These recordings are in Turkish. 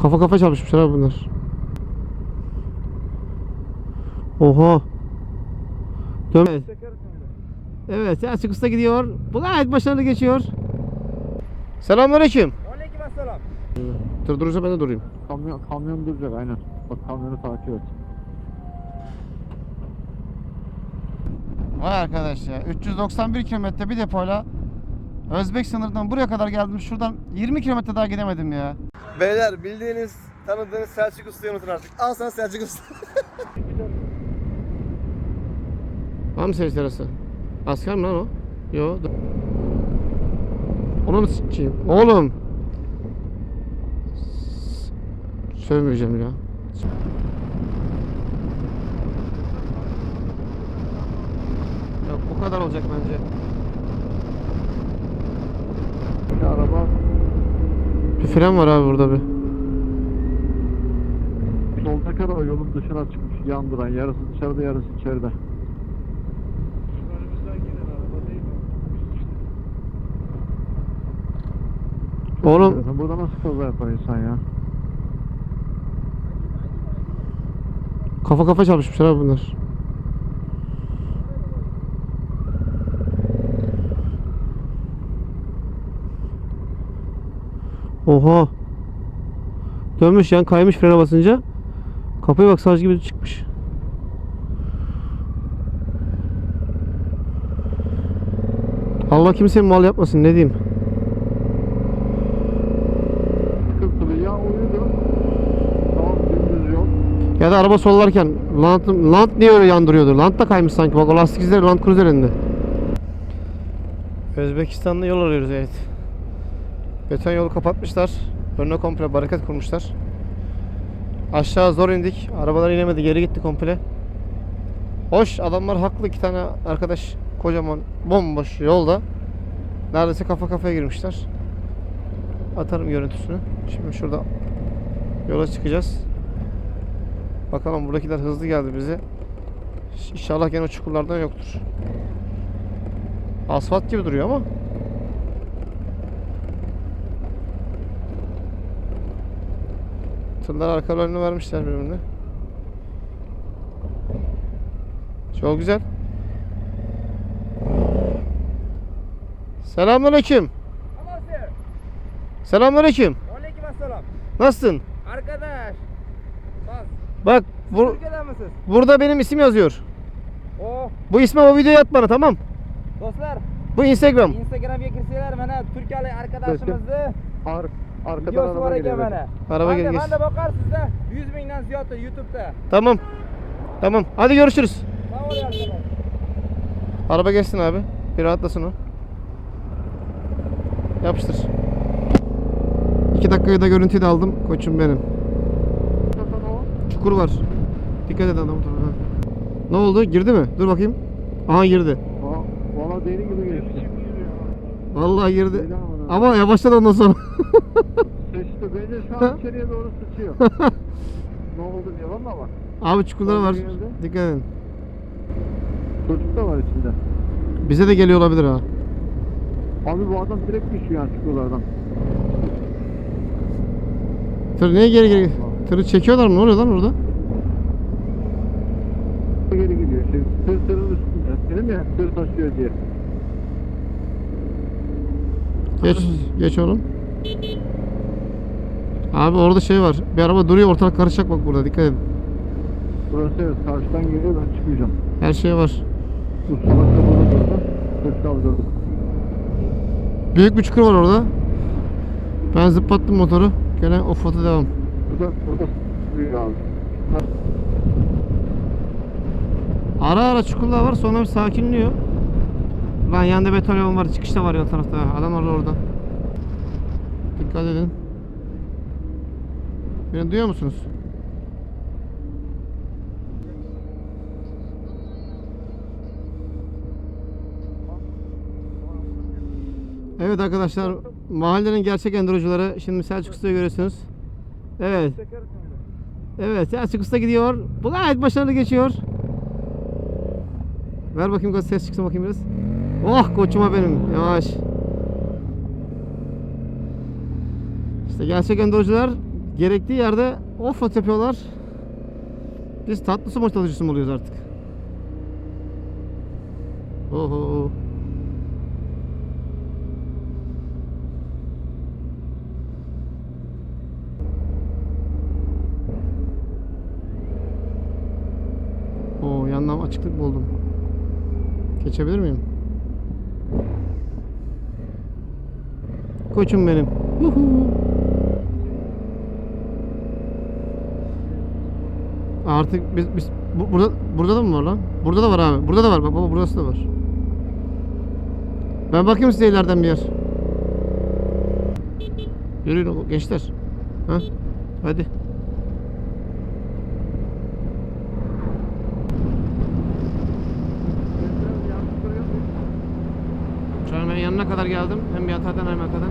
Kafa kafa çarpışmışlar abi bunlar. Oha. Dön. Evet. Evet Selçuk Usta gidiyor. Bu gayet başarılı geçiyor. Selamünaleyküm. Aleykümselam. Dur durursa ben de durayım. Kamyon, kamyon duracak aynen. Bak kamyonu takip et. Vay arkadaş ya. 391 kilometre bir depoyla Özbek sınırından buraya kadar geldim. Şuradan 20 kilometre daha gidemedim ya. Beyler bildiğiniz, tanıdığınız Selçuk Usta'yı unutun artık. Al sana Selçuk Usta. Var mı senin arası? Asker mi lan o? Yo. Onu mu sıçayım? Oğlum. Sövmeyeceğim ya. Yok bu kadar olacak bence. Bir araba Bir fren var abi burada bir. soldaki araba yolun dışına çıkmış yandıran. Yarısı dışarıda yarısı içeride. Oğlum. Burada nasıl kaza yapar insan ya? kafa kafa çarpışmışlar abi bunlar. Oha. Dönmüş yan kaymış frene basınca. Kapıya bak saz gibi çıkmış. Allah kimseye mal yapmasın ne diyeyim. Ya da araba sollarken lant, lant niye öyle yandırıyordu? Lant da kaymış sanki. Bak o lastik izleri Land Cruiser'inde. Özbekistan'da yol arıyoruz evet. Beton yolu kapatmışlar. Önüne komple barikat kurmuşlar. Aşağı zor indik. Arabalar inemedi. Geri gitti komple. Hoş adamlar haklı. iki tane arkadaş kocaman bomboş yolda. Neredeyse kafa kafaya girmişler. Atarım görüntüsünü. Şimdi şurada yola çıkacağız. Bakalım buradakiler hızlı geldi bize. İnşallah gene o çukurlardan yoktur. Asfalt gibi duruyor ama. Tırlar arkalarını vermişler birbirine. Çok güzel. Selamünaleyküm. Selamünaleyküm. Aleykümselam. Nasılsın? Arkadaş. Bak. Bak bu, burada benim isim yazıyor. O Bu isme o videoyu at bana tamam. dostlar Bu Instagram. Instagram'a girseler bana Türkiye'li arkadaşımızdı. Ar arkadan Videosu araba geliyor. mana. Araba gelgesi. Ben de bakarsınız da 100 binden ziyade YouTube'da. Tamam. Tamam. Hadi görüşürüz. Sağ ol arkadaş. Araba geçsin abi. Bir rahatlasın o. Yapıştır. İki dakikaya da görüntüyü de aldım. Koçum benim. Çukur var. Dikkat et adam. Ne oldu? Girdi mi? Dur bakayım. Aha girdi. Valla deli gibi geçti. Vallahi girdi. Ama yavaşladı ondan sonra. Şu an içeriye doğru sıçıyor. ne oldu valla bak. abi çukurlar var. Geldi. Dikkat edin. Çocuk da var içinde. Bize de geliyor olabilir ha. Abi bu adam direkt düşüyor yani çukurlardan. Tır niye geri geri? Tırı çekiyorlar mı? Ne oluyor lan orada? Geri gidiyor. Şey, tır tırın üstünde. Dedim ya tır taşıyor diye. Geç, geç oğlum. Abi orada şey var. Bir araba duruyor ortalık karışacak bak burada dikkat edin. Burası evet karşıdan geliyor ben çıkmayacağım. Her şey var. Bu salak da burada durdu. Tır kaldırdı. Büyük bir çukur var orada. Ben zıplattım motoru. Gene offroad'a devam. Burada, burada büyüyor abi. Ara ara çukurlar var sonra bir sakinliyor. Lan yanında beton yol var. Çıkışta var ya tarafta. Adam var orada. Dikkat edin. Beni duyuyor musunuz? Evet arkadaşlar mahallenin gerçek endurocuları şimdi Selçuk görüyorsunuz. Evet. Evet Selçuk gidiyor. Bu gayet başarılı geçiyor. Ver bakayım gaz ses çıksın bakayım biraz. Oh koçuma benim. Yavaş. İşte gerçek endurocular gerektiği yerde offroad yapıyorlar. Biz tatlı su motorucusu mu oluyoruz artık? Oho. Oo yandan açıklık buldum. Geçebilir miyim? Koçum benim. Yuhu. Artık biz, biz bu- burada burada da mı var lan? Burada da var abi. Burada da var. Bak baba burası da var. Ben bakayım size ileriden bir yer. Yürüyün gençler. Ha? Hadi. Şu an ben yanına kadar geldim. Hem bir hatadan hem arkadan.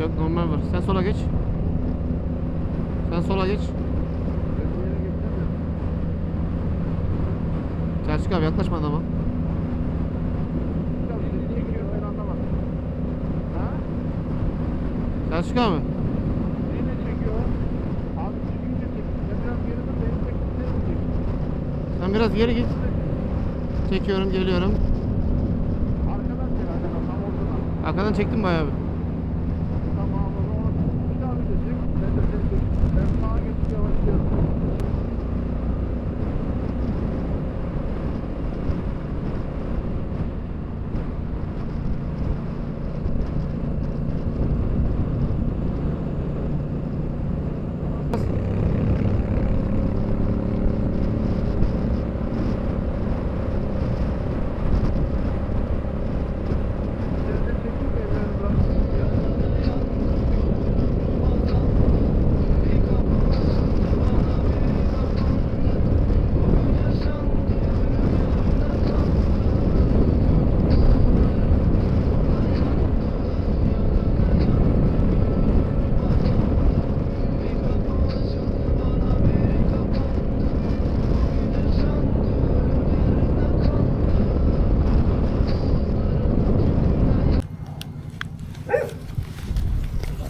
Yok normal var. Sen sola geç. Sen sola geç. Selçuk abi yaklaşma adama. Selçuk abi. Sen biraz geri git. Çekiyorum geliyorum. Arkadan çektim bayağı bir. Tamam o zaman bir daha bir de çek. Ben de seni çek. Ben sağa geçip yavaşlıyorum. Seni de çekeyim mi? Ellerini bırakayım ya.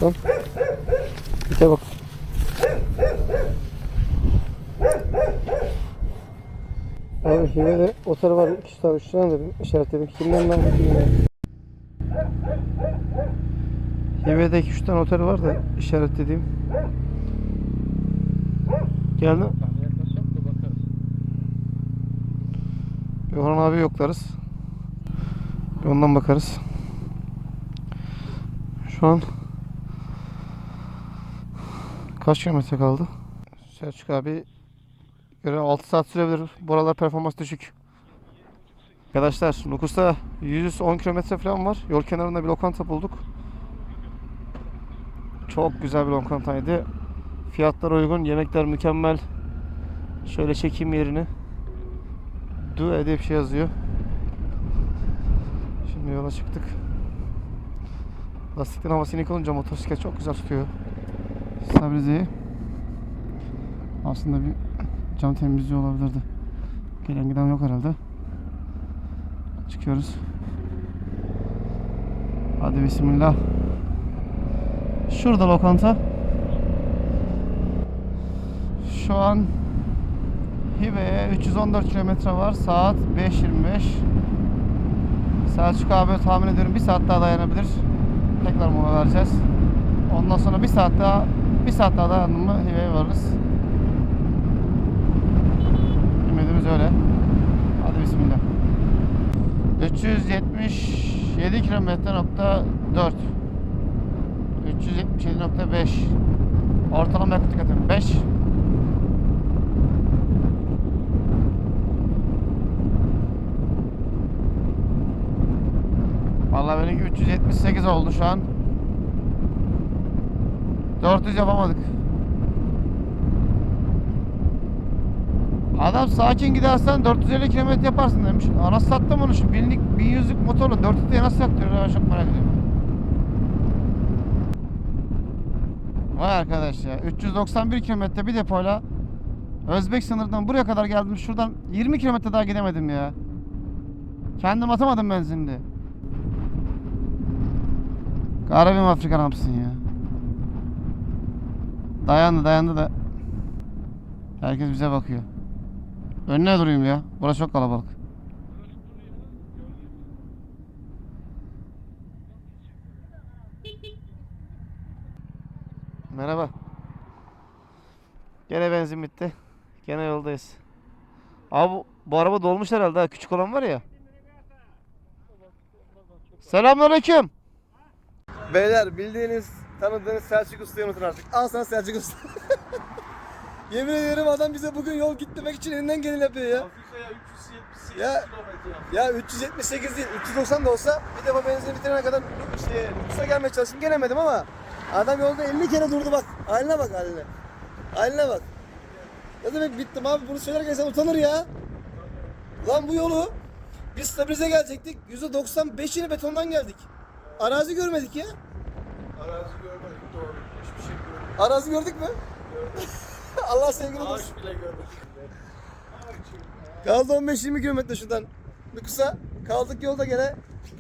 Tamam. Bir bak. Abi Hive'de otel var. 2 tane 3 tane dedim. İşaretledim. Kimden ben bilmiyorum. Hive'de 2 3 tane otel var da işaretlediğim. Geldi. Orhan abi yoklarız. Ondan bakarız. Şu an kaç kilometre kaldı? Selçuk abi göre 6 saat sürebilir. Buralar performans düşük. Arkadaşlar Nukus'ta 110 kilometre falan var. Yol kenarında bir lokanta bulduk. Çok güzel bir lokantaydı. Fiyatlar uygun, yemekler mükemmel. Şöyle çekeyim yerini. Du bir şey yazıyor. Şimdi yola çıktık. Lastikten hava sinik olunca motosiklet çok güzel tutuyor. Stabilizeyi. Aslında bir cam temizliği olabilirdi. Gelen giden yok herhalde. Çıkıyoruz. Hadi bismillah. Şurada lokanta. Şu an Hive'ye 314 kilometre var. Saat 5.25. Selçuk abi tahmin ediyorum bir saat daha dayanabilir. Tekrar mola vereceğiz. Ondan sonra bir saat daha bir saat daha dayandım mı Hive'ye varırız. Ümidimiz öyle. Hadi bismillah. 377 kilometre nokta 4. 377.5 Ortalama yakıt tüketimi 5 Vallahi benimki 378 oldu şu an. 400 yapamadık. Adam sakin gidersen 450 km yaparsın demiş. Anası sattım onu şu binlik 1100'lük motorla 400 diye nasıl yaktırıyor ben çok merak ediyorum. Vay arkadaş ya 391 kilometre bir depoyla Özbek sınırından buraya kadar geldim şuradan 20 kilometre daha gidemedim ya. Kendim atamadım benzinli. Garibim Afrikan hamsın ya. Dayandı dayandı da. Herkes bize bakıyor. Önüne durayım ya. Burası çok kalabalık. Merhaba. Gene benzin bitti. Gene yoldayız. Abi bu, bu araba dolmuş herhalde. ha. Küçük olan var ya. Selamünaleyküm. Beyler bildiğiniz, tanıdığınız Selçuk Usta'yı unutun artık. Al sana Selçuk Usta. Yemin ederim adam bize bugün yol gitmemek için elinden geleni yapıyor ya. Ya, ya 378 değil, 390 da olsa bir defa benzin bitirene kadar işte Lüks'e gelmeye çalıştım gelemedim ama adam yolda 50 kere durdu bak. Haline bak haline. Haline bak. Ne demek bittim abi bunu söylerken insan utanır ya. Lan bu yolu biz stabilize gelecektik. %95'ini betondan geldik. Arazi görmedik ya. Arazi görmedik doğru. Hiçbir şey görmedik. Arazi gördük mü? Allah sevgili olsun. Ağaç bile görmedik. Kaldı 15-20 kilometre şuradan. Kısa. Kaldık yolda gene.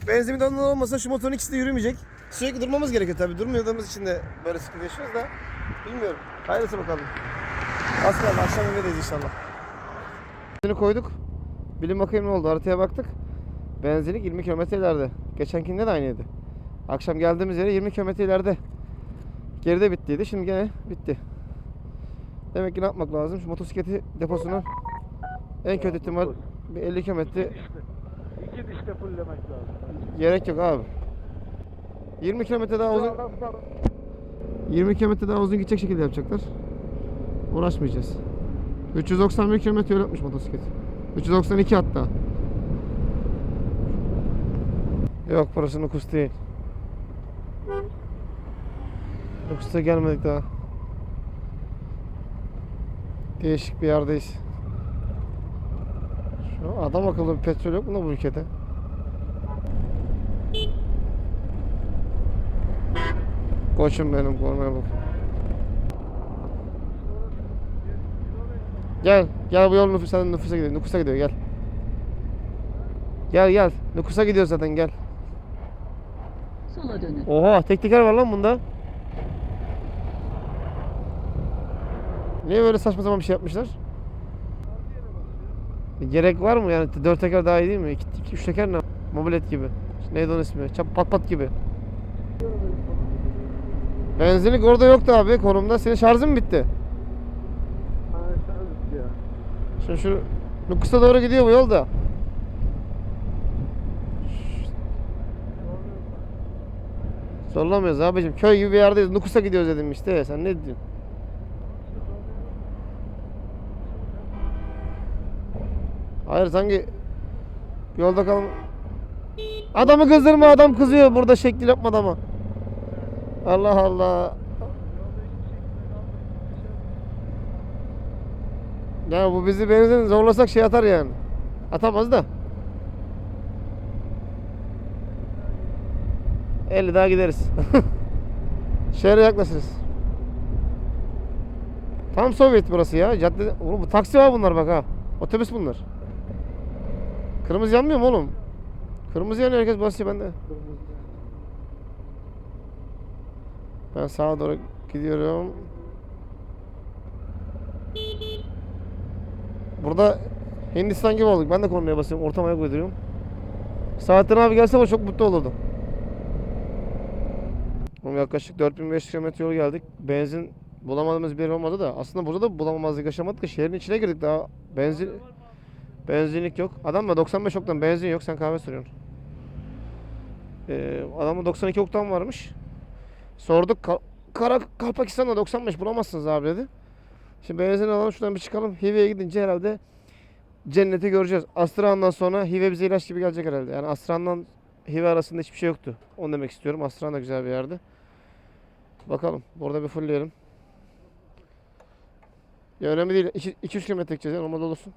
Benzin bidonundan olmasa şu motorun ikisi de yürümeyecek. Sürekli durmamız gerekiyor tabii. Durmadığımız için de böyle sıkıntı yaşıyoruz da. Bilmiyorum. Hayırlısı bakalım. Az kaldı. Akşam evindeyiz inşallah. Benzini koyduk. Bilin bakayım ne oldu. Haritaya baktık. Benzinlik 20 kilometre ileride. Geçenkinde de aynıydı. Akşam geldiğimiz yere 20 kilometre ileride. Geride bittiydi. Şimdi gene bitti. Demek ki ne yapmak lazım? Şu motosikleti deposunu en kötü ihtimal bir 50 kilometre İki dişte fulllemek lazım. gerek yok abi. 20 kilometre daha uzun 20 kilometre daha uzun gidecek şekilde yapacaklar. Uğraşmayacağız. 391 kilometre yol yapmış motosiklet. 392 hatta. Yok burası Nukus değil. Nukus'a gelmedik daha. Değişik bir yerdeyiz. Şu adam akıllı bir petrol yok mu bu ülkede? Koçum benim kornaya bak. Gel, gel bu yol nüfus, sen nüfusa gidiyor, nüfusa gidiyor gel. Gel gel, nüfusa gidiyor zaten gel. Sola dönün. Oha, tek teker var lan bunda. Niye böyle saçma sapan bir şey yapmışlar? Gerek var mı yani dört teker daha iyi değil mi? İki, iki üç teker ne? Mobilet gibi. Neydi onun ismi? Çap pat pat gibi. Benzinlik orada yoktu abi konumda. Senin şarjın mı bitti? Ha şarj ya. Şimdi şu Nukus'a doğru gidiyor bu yol da. Zorlamıyoruz abicim. Köy gibi bir yerdeyiz. Nukus'a gidiyoruz dedim işte. Sen ne diyorsun? Hayır sanki yolda kal. Adamı kızdırma adam kızıyor burada şekil yapma adama. Allah Allah. Ya bu bizi benzin zorlasak şey atar yani. Atamaz da. 50 daha gideriz. Şehre yaklaşırız. Tam Sovyet burası ya. Cadde... Oğlum bu taksi var bunlar bak ha. Otobüs bunlar. Kırmızı yanmıyor mu oğlum? Kırmızı yanıyor herkes basıyor ben de. Ben sağa doğru gidiyorum. Burada Hindistan gibi olduk. Ben de kornaya basıyorum. Ortamaya koyduruyorum. Saattin abi gelse çok mutlu olurdu. Oğlum yaklaşık 4500 km yol geldik. Benzin bulamadığımız bir yer olmadı da. Aslında burada da bulamamazlık yaşamadık da şehrin içine girdik daha. Benzin benzinlik yok. Adam da 95 oktan benzin yok. Sen kahve soruyorsun. Ee, adamın 92 oktan varmış. Sorduk. Ka- Kara Kalpakistan'da 95 bulamazsınız abi dedi. Şimdi benzin alalım şuradan bir çıkalım. Hive'ye gidince herhalde cenneti göreceğiz. Astran'dan sonra Hive bize ilaç gibi gelecek herhalde. Yani Astran'dan Hive arasında hiçbir şey yoktu. Onu demek istiyorum. Astran da güzel bir yerdi. Bakalım. Burada bir fullleyelim. Ya önemli değil. 2-3 kilometre gideceğiz. Yani olmadı olursun.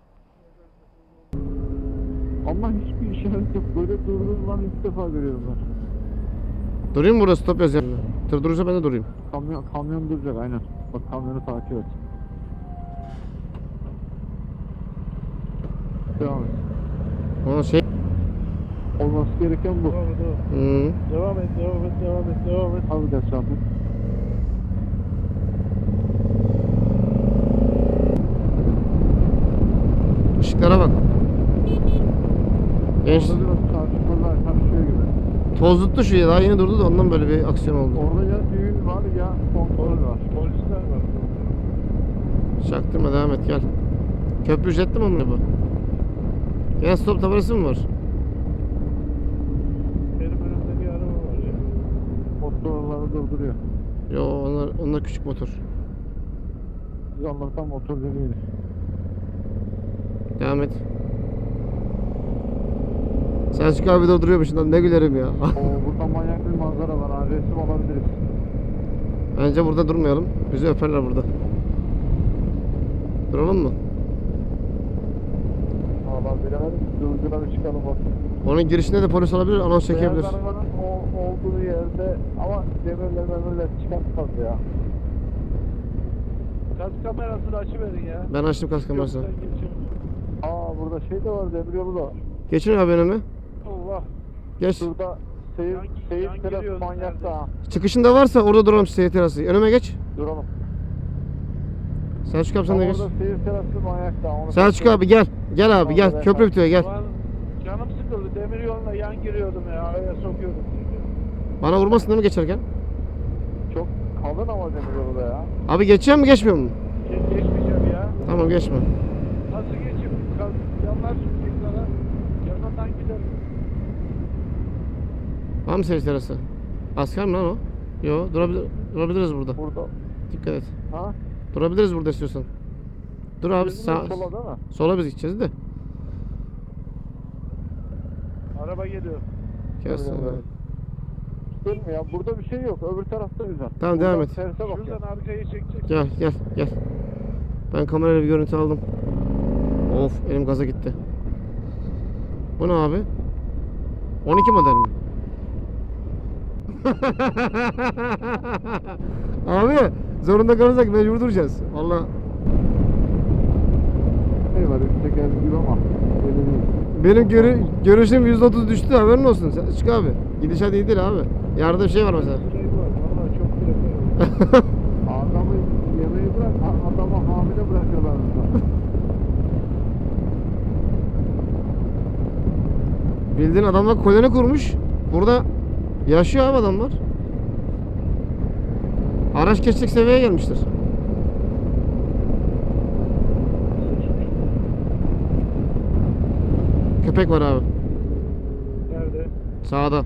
Ama hiçbir işaret yok. Böyle durdurulan ilk defa görüyorum ben. Durayım mı burada stop yazıyor. Tır durursa ben de durayım. Kamyon, kamyon duracak aynen. Bak kamyonu takip et. Devam et. Ama şey... Olması gereken bu. Hı. Devam et, devam et, devam et, devam et. Abi de devam et. Bozuttu şu ya. Daha yeni durdu da ondan böyle bir aksiyon oldu. Orada ya düğün var ya kontrol var. Polisler var. Çaktırma devam et gel. Köprü ücretli mi bu? Gel stop tabelası mı var? Benim önümde bir araba var ya. Motorları durduruyor. Yo onlar, onlar küçük motor. Biz Allah'tan motorcu değiliz. Devam et. Selçuk abi de duruyormuş lan ne gülerim ya. Oo burada manyak bir manzara var. Ha, resim alabiliriz. Bence burada durmayalım. Bizi öperler burada. Duralım mı? Valla bilemedim. Durguna bir çıkalım bak. Onun girişinde de polis olabilir, anons çekebilir. Beyaz arabanın o, olduğu yerde ama demirler memirler çıkartmaz ya. Gaz kamerasını açıverin ya. Ben açtım kas kamerasını. Aa burada şey de var demir yolu da var. Geçin abi önüme. Geç. Şurada seyir, Yan- seyir yan terası manyak da. Çıkışında varsa orada duralım seyir terası. Önüme geç. Duralım. Selçuk abi sen de geç. orada seyir terası manyak da. Onu Selçuk abi gel. Gel abi gel. Köprü bitiyor gel. Canım sıkıldı. Demir yoluna yan giriyordum ya. Araya sokuyordum. Bana vurmasın değil mi geçerken? Çok kalın ama demir yolu da ya. Abi geçeceğim mi geçmiyor mu? Ge- geçmeyeceğim ya. Tamam geçme. Nasıl geçeyim? Kal- Yanlar süreceklara. Yanından giderim. Var mı seyir terası? Asker mi lan o? Yo durabilir, durabiliriz burada. Burada. Dikkat et. Ha? Durabiliriz burada istiyorsan. Dur abi Bizim sağ, Sola değil mi? sola biz gideceğiz de. Araba geliyor. Evet. Değil mi ya? Burada bir şey yok. Öbür tarafta güzel. Tamam, devam Buradan et. Terse bak. Şuradan arkayı çekecek. Gel gel gel. Ben kamerayla bir görüntü aldım. Of elim gaza gitti. Bu ne abi? 12 model mi? abi zorunda kalırsak mecbur duracağız. Valla var üstte geldi gibi ama. Benim görü görüşüm %30 düştü haberin olsun. Sen- Çık abi. Gidişat iyi değil abi. Yarıda bir şey var mesela. Şey var. Valla çok var. Adamı yemeği bırak, adamı hamile bırakıyorlar. Bildiğin adamlar koloni kurmuş. Burada yaşıyor abi adamlar. Araç geçecek seviyeye gelmiştir. Köpek var abi. Nerede? Sağda.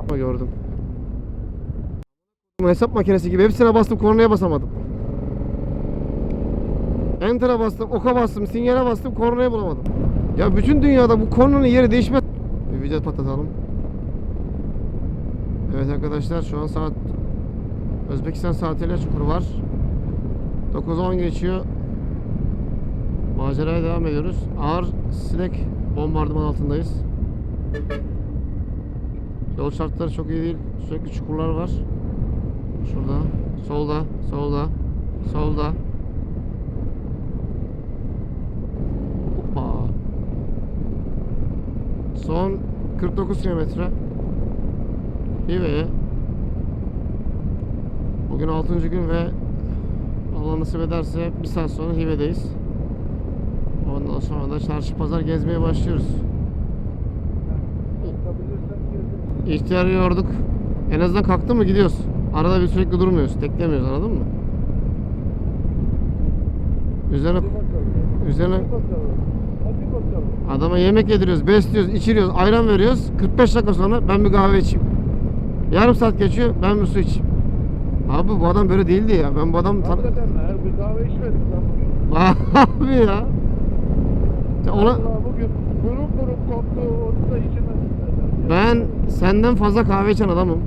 Ama gördüm. Hesap makinesi gibi hepsine bastım kornaya basamadım. Enter'a bastım, oka bastım, sinyale bastım, kornaya bulamadım. Ya bütün dünyada bu kornanın yeri değişmez. Bir video patlatalım. Evet arkadaşlar şu an saat Özbekistan saatiyle çukur var. 9.10 geçiyor. Maceraya devam ediyoruz. Ağır sinek bombardıman altındayız. Yol şartları çok iyi değil. Sürekli çukurlar var. Şurada, solda, solda, solda. Hoppa. Son 49 kilometre. Hive'ye. Bugün 6. gün ve Allah nasip ederse bir saat sonra Hive'deyiz. Ondan sonra da çarşı pazar gezmeye başlıyoruz. İhtiyarı yorduk. En azından kalktı mı gidiyoruz. Arada bir sürekli durmuyoruz. Teklemiyoruz anladın mı? Üzerine üzerine adama yemek yediriyoruz, besliyoruz, içiriyoruz, ayran veriyoruz. 45 dakika sonra ben bir kahve içeyim. Yarım saat geçiyor ben bir su içeyim. Abi bu adam böyle değildi ya. Ben bu adam tan- Hakikaten ha, bir kahve içmedik lan bugün. Abi ya. Ya Ona Vallahi bugün burun burun koktu. Onu da içemedim. zaten. ben senden fazla kahve içen adamım.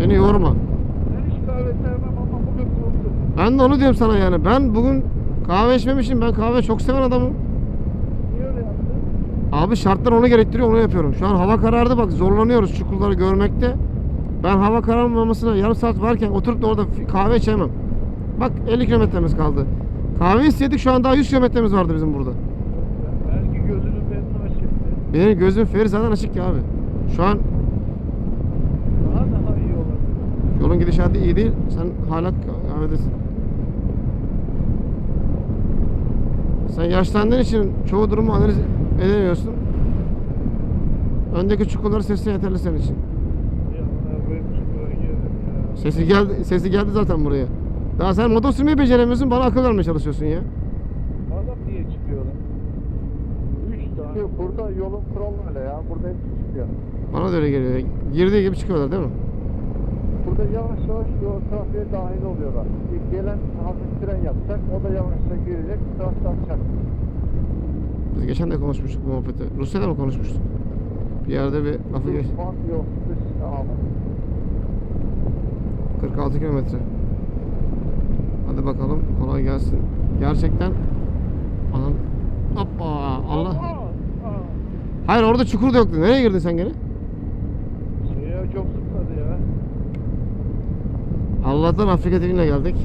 Beni yorma. Ben hiç kahve sevmem ama bugün korktum. Ben de onu diyorum sana yani. Ben bugün kahve içmemişim. Ben kahve çok seven adamım. Niye öyle yaptın? Abi şartlar onu gerektiriyor onu yapıyorum. Şu an hava karardı bak zorlanıyoruz çukurları görmekte. Ben hava kararmamasına yarım saat varken oturup da orada kahve içemem. Bak 50 kilometremiz kaldı. Kahve istedik şu an daha 100 kilometremiz vardı bizim burada. Belki gözünün benimle açıktı. Benim gözüm feri zaten açık ya abi. Şu an Daha daha iyi olabilir. yolun gidişatı iyi değil. Sen hala kahvedesin. Sen yaşlandığın için çoğu durumu analiz edemiyorsun. Öndeki çukurları sesi yeterli senin için. Ya bana koyayım çukura girdim ya. Sesi geldi, sesi geldi zaten buraya. Daha sen motor sürmeyi beceremiyorsun, bana akıl vermeye çalışıyorsun ya. Adam niye çıkıyor lan? Üç tane. Burada yolun kuralı öyle ya. Burada hepsi çıkıyor. Bana da öyle geliyor. Girdiği gibi çıkıyorlar değil mi? Burada yavaş yavaş yol trafiğe dahil oluyorlar. İlk gelen hafif fren yapacak. O da yavaşça girecek. Trafik atacak. Biz geçen de konuşmuştuk bu muhabbeti. Rusya'da mı konuşmuştuk? Bir yerde bir lafı geç. Yok yok. Dış ama. 46 kilometre. Hadi bakalım kolay gelsin. Gerçekten Anam Hoppa Allah. Hayır orada çukur da yoktu. Nereye girdin sen gene? Şeye çok sıkmadı ya. Allah'tan Afrika TV'ne geldik.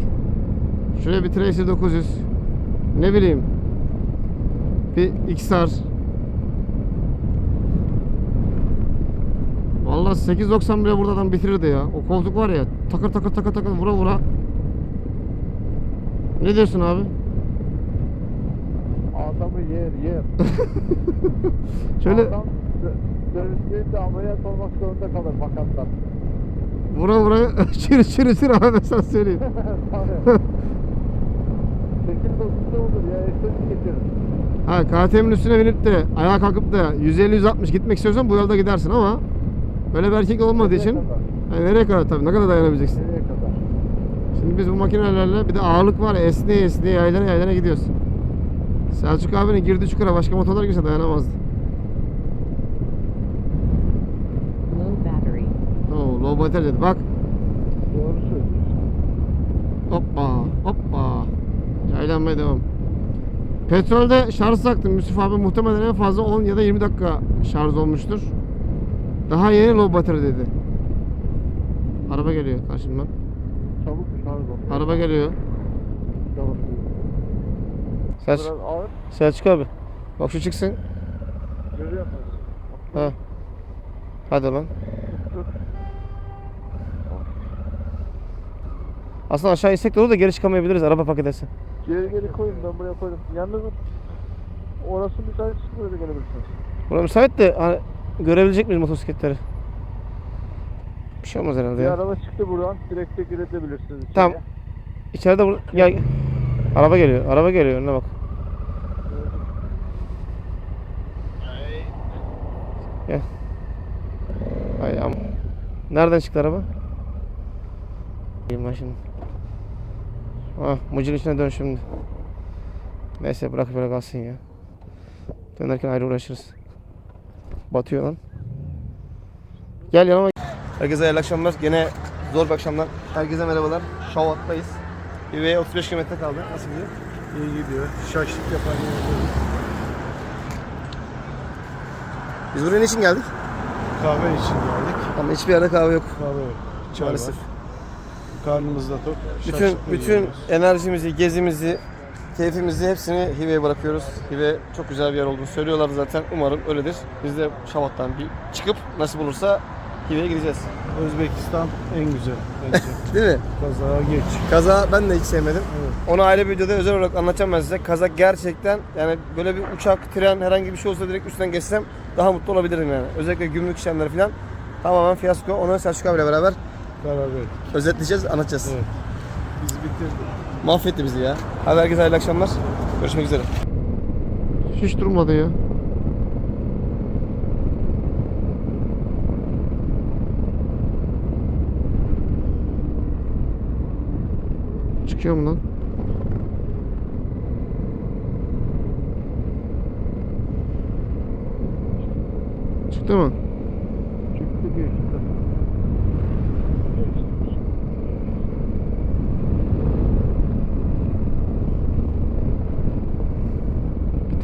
Şuraya bir Tracer 900. Ne bileyim. Bir XR. Vallahi 890 bile burada adam bitirirdi ya. O koltuk var ya takır takır takır takır vura vura. Ne diyorsun abi? Adamı yer yer. Şöyle Adam dö- dönüştüğünde ameliyat olmak zorunda kalır makattan. vura vura çürü çürü çürü abi ben sana söyleyeyim. Şekil bozukluğu olur ya. Estetik getirir. Ha KTM'nin üstüne binip de ayağa kalkıp da 150-160 gitmek istiyorsan bu yolda gidersin ama böyle bir erkek olmadığı Nereye için kadar? yani nereye kadar tabii ne kadar dayanabileceksin? Nereye kadar? Şimdi biz bu makinelerle bir de ağırlık var ya, esneye esneye yaylana yaylana gidiyoruz. Selçuk abinin girdiği çukura başka motorlar girse dayanamazdı. Low battery. Oo, low battery dedi. Bak Doğru söylüyorsun. hoppa hoppa. Yaylanmaya devam. Petrolde şarj taktım. Yusuf abi muhtemelen en fazla 10 ya da 20 dakika şarj olmuştur. Daha yeni low battery dedi. Araba geliyor karşımdan. Çabuk ol. Araba geliyor. Biraz ağır. Selçuk abi. Bak şu çıksın. Görüyor musun? Ha. Hadi lan. Aslında aşağı insek de olur da geri çıkamayabiliriz araba park ederse. Geri geri koyun ben buraya koydum. Yalnız orası müsait buraya da gelebilirsiniz. Bura müsait de hani görebilecek miyiz motosikletleri? Bir şey olmaz herhalde Bir ya. araba çıktı buradan. Direkt de girebilirsiniz içeriye. Tamam. İçeride bur gel. Araba geliyor. Araba geliyor. Önüne bak. Gel. Ay am. Nereden çıktı araba? Bileyim ben şimdi. Ah, mucin içine dön şimdi. Neyse bırak böyle kalsın ya. Dönerken ayrı uğraşırız. Batıyor lan. Gel yanıma. Herkese hayırlı akşamlar. Gene zor bir akşamdan. Herkese merhabalar. Şavat'tayız. Üveye 35 km kaldı. Nasıl gidiyor? İyi gidiyor. Şaşlık yapan Biz buraya niçin geldik? Kahve için geldik. Ama hiçbir yerde kahve yok. Kahve yok. Çay Maalesef. var. Karnımız da tok. Bütün Şaşlıkla bütün yiyoruz. enerjimizi, gezimizi, keyfimizi hepsini Hive'ye bırakıyoruz. Hive çok güzel bir yer olduğunu söylüyorlar zaten. Umarım öyledir. Biz de Şavat'tan bir çıkıp nasip olursa Hive'ye gideceğiz. Özbekistan en güzel bence. Değil mi? Kazağa geç. Kaza ben de hiç sevmedim. Evet. Onu ayrı bir videoda özel olarak anlatacağım ben size. Kaza gerçekten yani böyle bir uçak, tren herhangi bir şey olsa direkt üstünden geçsem daha mutlu olabilirim yani. Özellikle gümrük işlemleri falan tamamen fiyasko. Onu Selçuk abiyle beraber Karar verdik. özetleyeceğiz, anlatacağız. Evet. Biz bitirdik. Mahvetti bizi ya. Hadi herkese hayırlı akşamlar. Görüşmek üzere. Hiç durmadı ya. Çıkıyor mu lan? Çıktı mı? Çıktı geçti.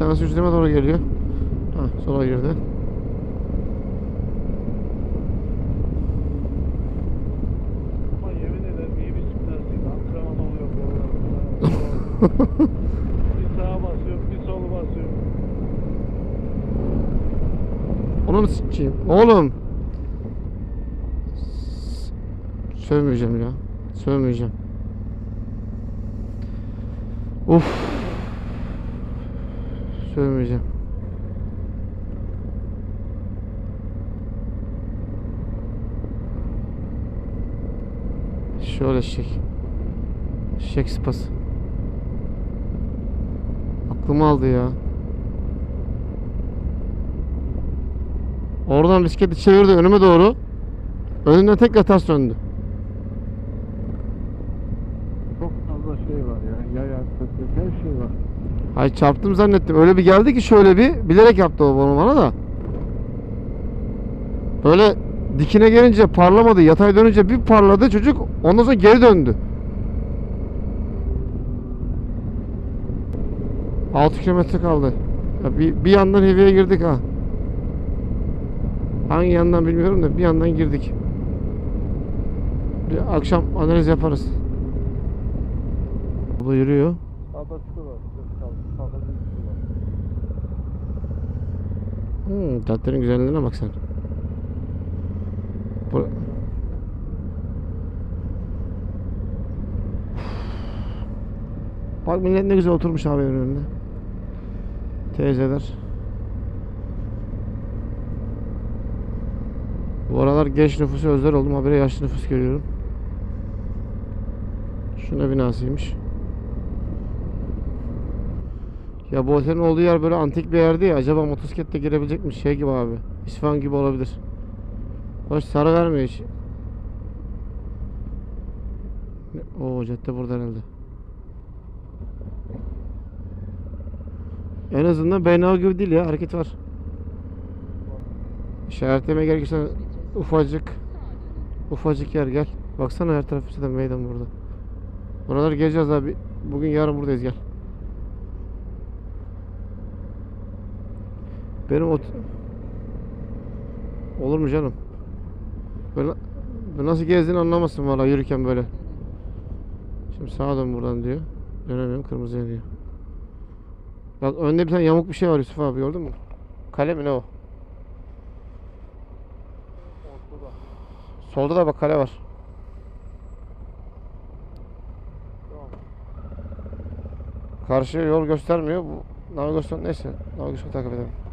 Tanesi üstüme doğru geliyor. Ha, sola girdi. Bir sağa basıyor, bir sola basıyor. Onu mu sikeyim? Oğlum. Sövmeyeceğim ya. Sövmeyeceğim. Uf sövmeyeceğim. Şöyle şek. Şek spas. Aklım aldı ya. Oradan bisikleti çevirdi önüme doğru. Önünden tekrar ters döndü. Ay çarptım zannettim. Öyle bir geldi ki şöyle bir bilerek yaptı o bunu bana da. Böyle dikine gelince parlamadı. Yatay dönünce bir parladı çocuk. Ondan sonra geri döndü. 6 kilometre kaldı. Ya bir, bir yandan heavy'e girdik ha. Hangi yandan bilmiyorum da bir yandan girdik. Bir akşam analiz yaparız. Bu yürüyor. Sağda su var. Sağda bir su var. Hmm, caddenin güzelliğine bak sen. Bu... Bak millet ne güzel oturmuş abi önünde. Teyzeler. Bu aralar genç nüfusu özler oldum. Habire yaşlı nüfus görüyorum. Şuna binasıymış. Ya bu otelin olduğu yer böyle antik bir yerdi ya. Acaba motosiklette girebilecek mi? Şey gibi abi. İsfahan gibi olabilir. Hoş sarı vermiyor hiç. Oo cadde burada herhalde. En azından Beynava gibi değil ya. Hareket var. İşaretlemeye gerekirse ufacık ufacık yer gel. Baksana her taraf zaten meydan burada. Buraları gezeceğiz abi. Bugün yarın buradayız gel. Benim ot... Olur mu canım? Böyle, ben nasıl gezdiğini anlamazsın valla yürürken böyle. Şimdi sağa dön buradan diyor. Dönemiyorum kırmızı yanıyor. Bak önde bir tane yamuk bir şey var Yusuf abi gördün mü? Kale mi ne o? Solda da bak kale var. Karşıya yol göstermiyor. Bu navigasyon neyse. Navigasyon takip edelim.